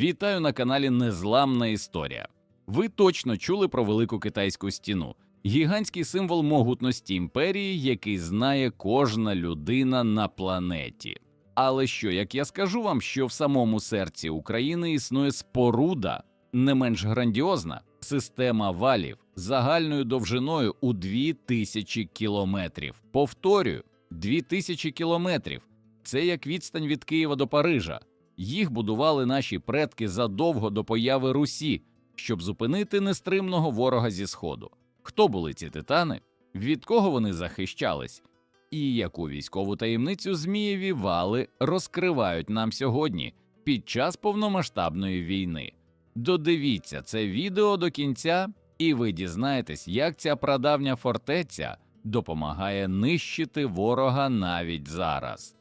Вітаю на каналі Незламна Історія. Ви точно чули про велику китайську стіну, гігантський символ могутності імперії, який знає кожна людина на планеті. Але що, як я скажу вам, що в самому серці України існує споруда, не менш грандіозна система валів загальною довжиною у 2000 кілометрів. Повторюю, 2000 кілометрів. Це як відстань від Києва до Парижа. Їх будували наші предки задовго до появи Русі, щоб зупинити нестримного ворога зі сходу. Хто були ці титани? Від кого вони захищались? І яку військову таємницю Змієві вали розкривають нам сьогодні під час повномасштабної війни? Додивіться це відео до кінця, і ви дізнаєтесь, як ця прадавня фортеця допомагає нищити ворога навіть зараз.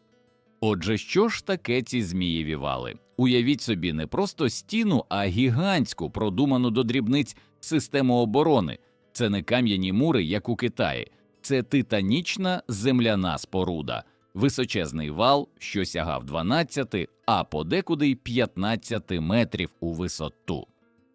Отже, що ж таке ці змієві вали? Уявіть собі не просто стіну, а гігантську, продуману до дрібниць систему оборони. Це не кам'яні мури, як у Китаї, це титанічна земляна споруда, височезний вал, що сягав 12, а подекуди й 15 метрів у висоту.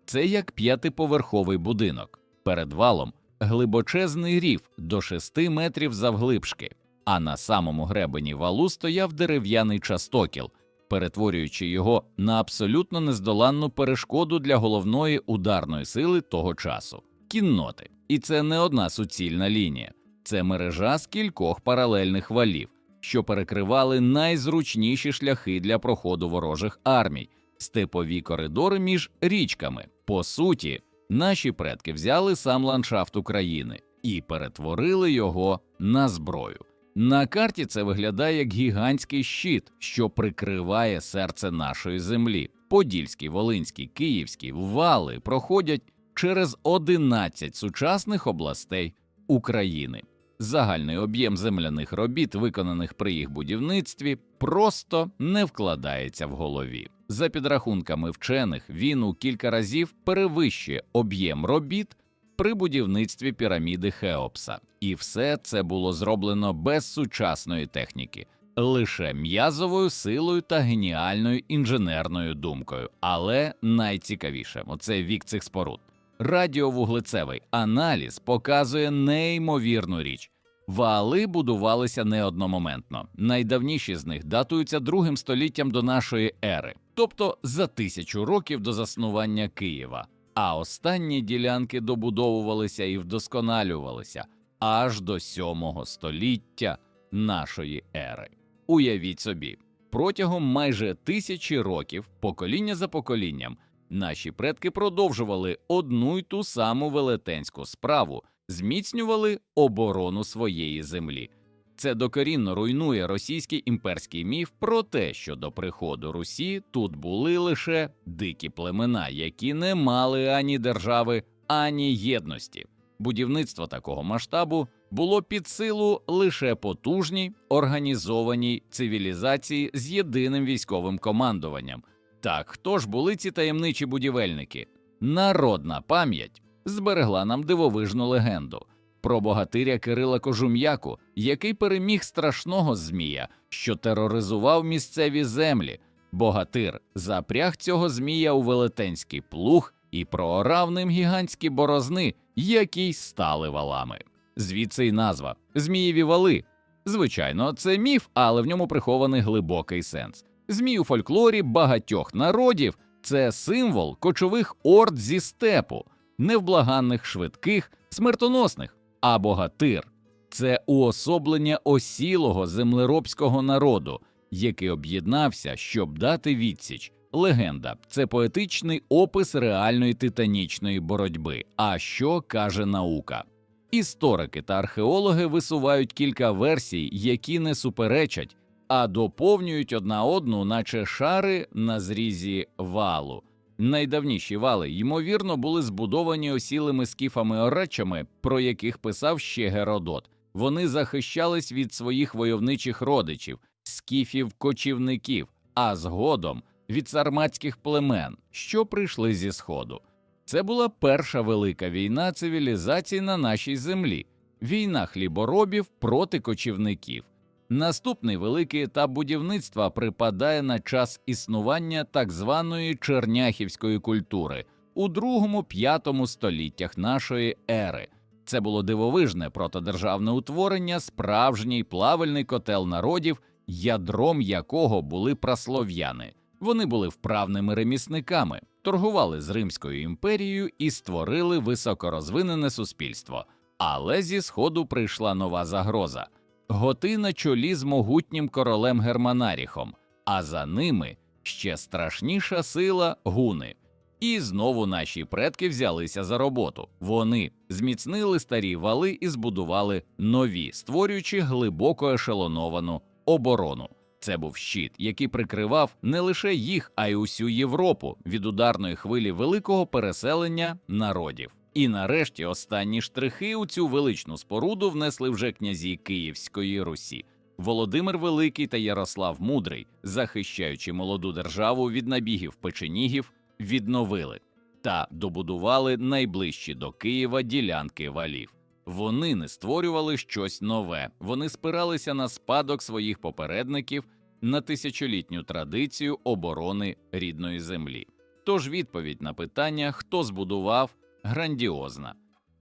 Це як п'ятиповерховий будинок. Перед валом глибочезний рів до 6 метрів завглибшки, а на самому гребені валу стояв дерев'яний частокіл, перетворюючи його на абсолютно нездоланну перешкоду для головної ударної сили того часу кінноти. І це не одна суцільна лінія, це мережа з кількох паралельних валів, що перекривали найзручніші шляхи для проходу ворожих армій, степові коридори між річками. По суті, наші предки взяли сам ландшафт України і перетворили його на зброю. На карті це виглядає як гігантський щит, що прикриває серце нашої землі. Подільський, Волинський, Київський вали проходять через 11 сучасних областей України. Загальний об'єм земляних робіт, виконаних при їх будівництві, просто не вкладається в голові. За підрахунками вчених, він у кілька разів перевищує об'єм робіт при будівництві піраміди Хеопса, і все це було зроблено без сучасної техніки, лише м'язовою силою та геніальною інженерною думкою. Але найцікавіше це вік цих споруд. Радіовуглецевий аналіз показує неймовірну річ. Вали будувалися не одномоментно. Найдавніші з них датуються другим століттям до нашої ери, тобто за тисячу років до заснування Києва. А останні ділянки добудовувалися і вдосконалювалися аж до сьомого століття нашої ери. Уявіть собі, протягом майже тисячі років, покоління за поколінням, наші предки продовжували одну й ту саму велетенську справу, зміцнювали оборону своєї землі. Це докорінно руйнує російський імперський міф про те, що до приходу Русі тут були лише дикі племена, які не мали ані держави, ані єдності. Будівництво такого масштабу було під силу лише потужній організованій цивілізації з єдиним військовим командуванням. Так, хто ж були ці таємничі будівельники? Народна пам'ять зберегла нам дивовижну легенду про богатиря Кирила Кожум'яку, який переміг страшного змія, що тероризував місцеві землі. Богатир запряг цього змія у велетенський плуг і проорав ним гігантські борозни, які й стали валами. Звідси й назва Змієві вали. Звичайно, це міф, але в ньому прихований глибокий сенс. Змій у фольклорі багатьох народів це символ кочових орд зі степу, невблаганних, швидких, смертоносних, а богатир це уособлення осілого землеробського народу, який об'єднався, щоб дати відсіч. Легенда це поетичний опис реальної титанічної боротьби. А що каже наука? Історики та археологи висувають кілька версій, які не суперечать а доповнюють одна одну, наче шари на зрізі валу. Найдавніші вали, ймовірно, були збудовані осілими скіфами оречами, про яких писав ще Геродот. Вони захищались від своїх войовничих родичів, скіфів-кочівників, а згодом від сарматських племен, що прийшли зі сходу. Це була перша велика війна цивілізацій на нашій землі, війна хліборобів проти кочівників. Наступний великий етап будівництва припадає на час існування так званої черняхівської культури у другому-п'ятому століттях нашої ери. Це було дивовижне протидержавне утворення, справжній плавальний котел народів, ядром якого були праслов'яни. Вони були вправними ремісниками, торгували з Римською імперією і створили високорозвинене суспільство. Але зі сходу прийшла нова загроза. Готи на чолі з могутнім королем Германаріхом, а за ними ще страшніша сила гуни. І знову наші предки взялися за роботу. Вони зміцнили старі вали і збудували нові, створюючи глибоко ешелоновану оборону. Це був щит, який прикривав не лише їх, а й усю Європу від ударної хвилі великого переселення народів. І нарешті останні штрихи у цю величну споруду внесли вже князі Київської Русі. Володимир Великий та Ярослав Мудрий, захищаючи молоду державу від набігів печенігів, відновили та добудували найближчі до Києва ділянки валів. Вони не створювали щось нове, вони спиралися на спадок своїх попередників на тисячолітню традицію оборони рідної землі. Тож відповідь на питання, хто збудував, грандіозна.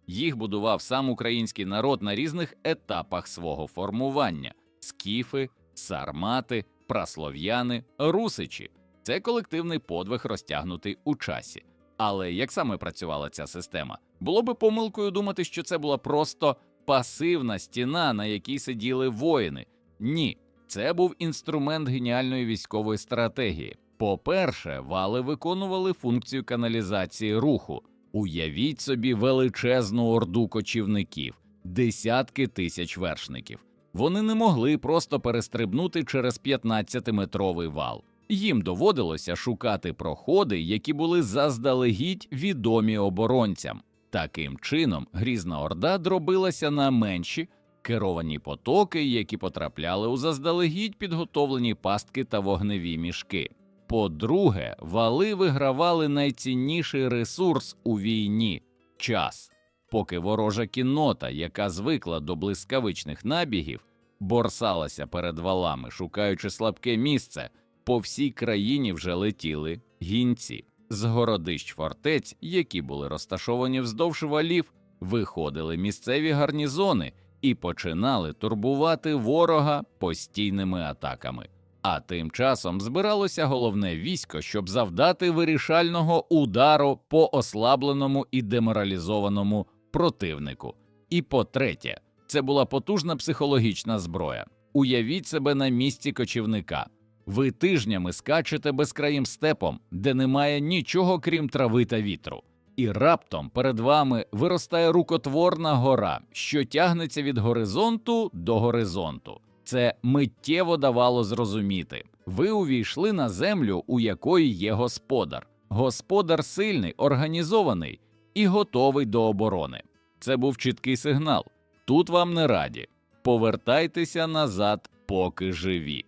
Їх будував сам український народ на різних етапах свого формування: скіфи, сармати, праслов'яни, русичі. Це колективний подвиг розтягнутий у часі. Але як саме працювала ця система? Було би помилкою думати, що це була просто пасивна стіна, на якій сиділи воїни. Ні, це був інструмент геніальної військової стратегії. По-перше, вали виконували функцію каналізації руху. Уявіть собі величезну орду кочівників, десятки тисяч вершників. Вони не могли просто перестрибнути через 15-метровий вал. Їм доводилося шукати проходи, які були заздалегідь відомі оборонцям. Таким чином, грізна орда дробилася на менші керовані потоки, які потрапляли у заздалегідь підготовлені пастки та вогневі мішки. По-друге, вали вигравали найцінніший ресурс у війні час, поки ворожа кіннота, яка звикла до блискавичних набігів, борсалася перед валами, шукаючи слабке місце. По всій країні вже летіли гінці з городищ фортець, які були розташовані вздовж валів, виходили місцеві гарнізони і починали турбувати ворога постійними атаками. А тим часом збиралося головне військо, щоб завдати вирішального удару по ослабленому і деморалізованому противнику. І по третє, це була потужна психологічна зброя. Уявіть себе на місці кочівника. Ви тижнями скачете безкраїм степом, де немає нічого крім трави та вітру, і раптом перед вами виростає рукотворна гора, що тягнеться від горизонту до горизонту. Це миттєво давало зрозуміти. Ви увійшли на землю, у якої є господар. Господар сильний, організований і готовий до оборони. Це був чіткий сигнал. Тут вам не раді. Повертайтеся назад, поки живі.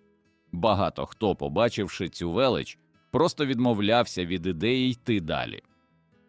Багато хто, побачивши цю велич, просто відмовлявся від ідеї йти далі.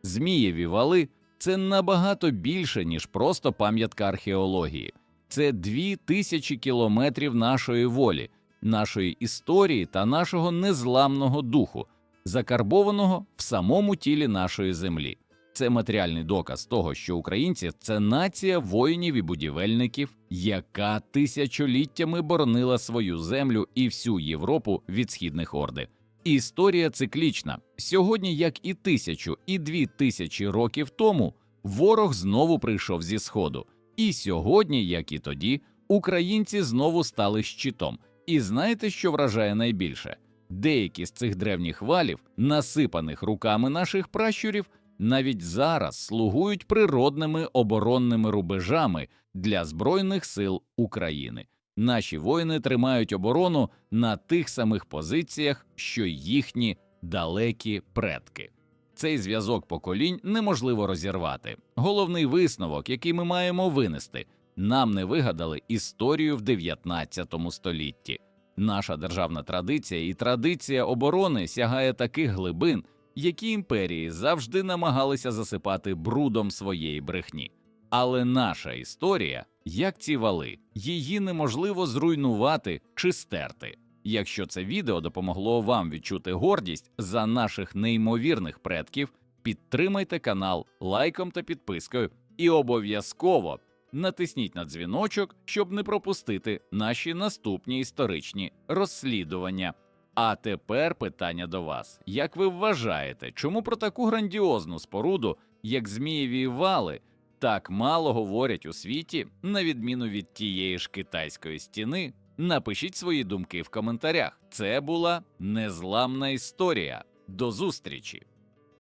Змієві вали це набагато більше, ніж просто пам'ятка археології, це дві тисячі кілометрів нашої волі, нашої історії та нашого незламного духу, закарбованого в самому тілі нашої землі. Це матеріальний доказ того, що українці це нація воїнів і будівельників, яка тисячоліттями боронила свою землю і всю Європу від східних орди. Історія циклічна. Сьогодні, як і тисячу, і дві тисячі років тому, ворог знову прийшов зі сходу. І сьогодні, як і тоді, українці знову стали щитом. І знаєте, що вражає найбільше? Деякі з цих древніх валів, насипаних руками наших пращурів, навіть зараз слугують природними оборонними рубежами для Збройних сил України. Наші воїни тримають оборону на тих самих позиціях, що й їхні далекі предки. Цей зв'язок поколінь неможливо розірвати. Головний висновок, який ми маємо винести, нам не вигадали історію в 19 столітті. Наша державна традиція і традиція оборони сягає таких глибин, які імперії завжди намагалися засипати брудом своєї брехні. Але наша історія, як ці вали, її неможливо зруйнувати чи стерти. Якщо це відео допомогло вам відчути гордість за наших неймовірних предків, підтримайте канал лайком та підпискою і обов'язково натисніть на дзвіночок, щоб не пропустити наші наступні історичні розслідування. А тепер питання до вас: як ви вважаєте, чому про таку грандіозну споруду, як Змієві вали, так мало говорять у світі, на відміну від тієї ж китайської стіни? Напишіть свої думки в коментарях. Це була незламна історія. До зустрічі!